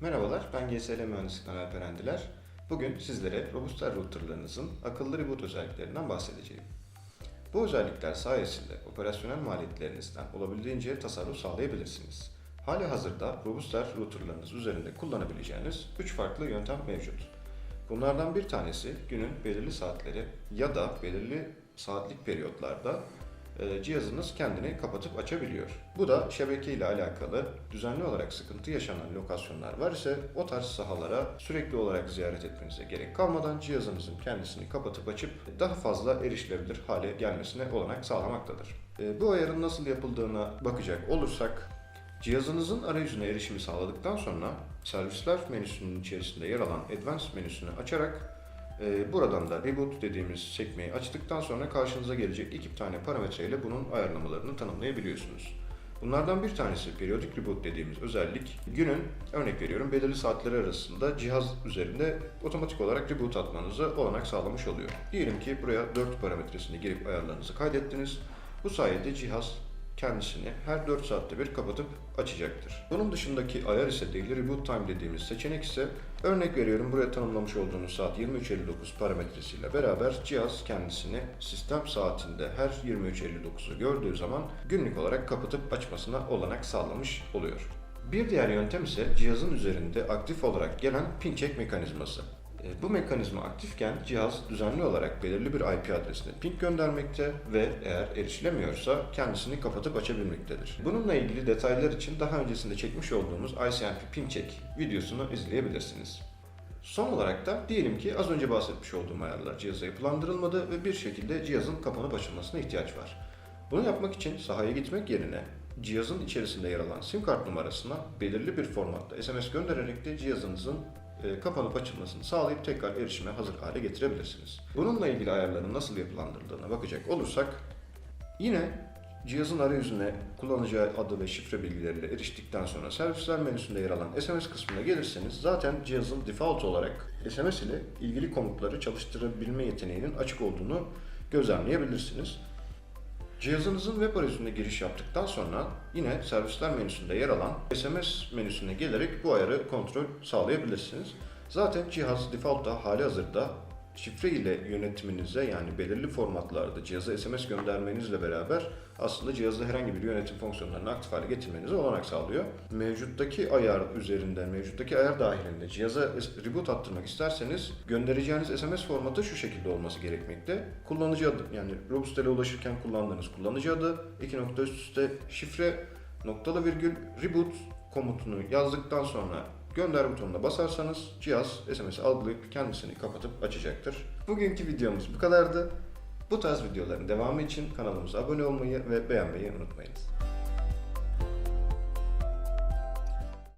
Merhabalar, ben GSL Mühendislikten Alper Endiler. Bugün sizlere Robuster routerlarınızın akıllı reboot özelliklerinden bahsedeceğim. Bu özellikler sayesinde operasyonel maliyetlerinizden olabildiğince tasarruf sağlayabilirsiniz. Hali hazırda Robuster routerlarınız üzerinde kullanabileceğiniz 3 farklı yöntem mevcut. Bunlardan bir tanesi günün belirli saatleri ya da belirli saatlik periyotlarda cihazınız kendini kapatıp açabiliyor. Bu da şebeke ile alakalı düzenli olarak sıkıntı yaşanan lokasyonlar var ise o tarz sahalara sürekli olarak ziyaret etmenize gerek kalmadan cihazınızın kendisini kapatıp açıp daha fazla erişilebilir hale gelmesine olanak sağlamaktadır. E, Bu ayarın nasıl yapıldığına bakacak olursak Cihazınızın arayüzüne erişimi sağladıktan sonra servisler menüsünün içerisinde yer alan Advanced menüsünü açarak e, buradan da Reboot dediğimiz sekmeyi açtıktan sonra karşınıza gelecek iki tane parametre ile bunun ayarlamalarını tanımlayabiliyorsunuz. Bunlardan bir tanesi Periodic Reboot dediğimiz özellik günün örnek veriyorum belirli saatleri arasında cihaz üzerinde otomatik olarak reboot atmanızı olanak sağlamış oluyor. Diyelim ki buraya 4 parametresini girip ayarlarınızı kaydettiniz. Bu sayede cihaz kendisini her 4 saatte bir kapatıp açacaktır. Bunun dışındaki ayar ise Daily Reboot Time dediğimiz seçenek ise örnek veriyorum buraya tanımlamış olduğunuz saat 23.59 parametresiyle beraber cihaz kendisini sistem saatinde her 23.59'u gördüğü zaman günlük olarak kapatıp açmasına olanak sağlamış oluyor. Bir diğer yöntem ise cihazın üzerinde aktif olarak gelen pin check mekanizması. E, Bu mekanizma aktifken cihaz düzenli olarak belirli bir IP adresine ping göndermekte ve eğer erişilemiyorsa kendisini kapatıp açabilmektedir. Bununla ilgili detaylar için daha öncesinde çekmiş olduğumuz ICMP ping check videosunu izleyebilirsiniz. Son olarak da diyelim ki az önce bahsetmiş olduğum ayarlar cihaza yapılandırılmadı ve bir şekilde cihazın kapanıp açılmasına ihtiyaç var. Bunu yapmak için sahaya gitmek yerine cihazın içerisinde yer alan sim kart numarasına belirli bir formatta SMS göndererek de cihazınızın kapanıp açılmasını sağlayıp tekrar erişime hazır hale getirebilirsiniz. Bununla ilgili ayarların nasıl yapılandırıldığına bakacak olursak yine cihazın arayüzüne kullanıcı adı ve şifre bilgileriyle eriştikten sonra servisler menüsünde yer alan SMS kısmına gelirseniz zaten cihazın default olarak SMS ile ilgili komutları çalıştırabilme yeteneğinin açık olduğunu gözlemleyebilirsiniz. Cihazınızın web arayüzüne giriş yaptıktan sonra yine servisler menüsünde yer alan SMS menüsüne gelerek bu ayarı kontrol sağlayabilirsiniz. Zaten cihaz default'ta hali hazırda şifre ile yönetiminize yani belirli formatlarda cihaza SMS göndermenizle beraber aslında cihazda herhangi bir yönetim fonksiyonlarını aktif hale getirmenize olanak sağlıyor. Mevcuttaki ayar üzerinden, mevcuttaki ayar dahilinde cihaza reboot attırmak isterseniz göndereceğiniz SMS formatı şu şekilde olması gerekmekte. Kullanıcı adı yani Robustel'e ulaşırken kullandığınız kullanıcı adı, iki nokta üst üste şifre, noktalı virgül reboot komutunu yazdıktan sonra gönder butonuna basarsanız cihaz SMS'i algılayıp kendisini kapatıp açacaktır. Bugünkü videomuz bu kadardı. Bu tarz videoların devamı için kanalımıza abone olmayı ve beğenmeyi unutmayınız.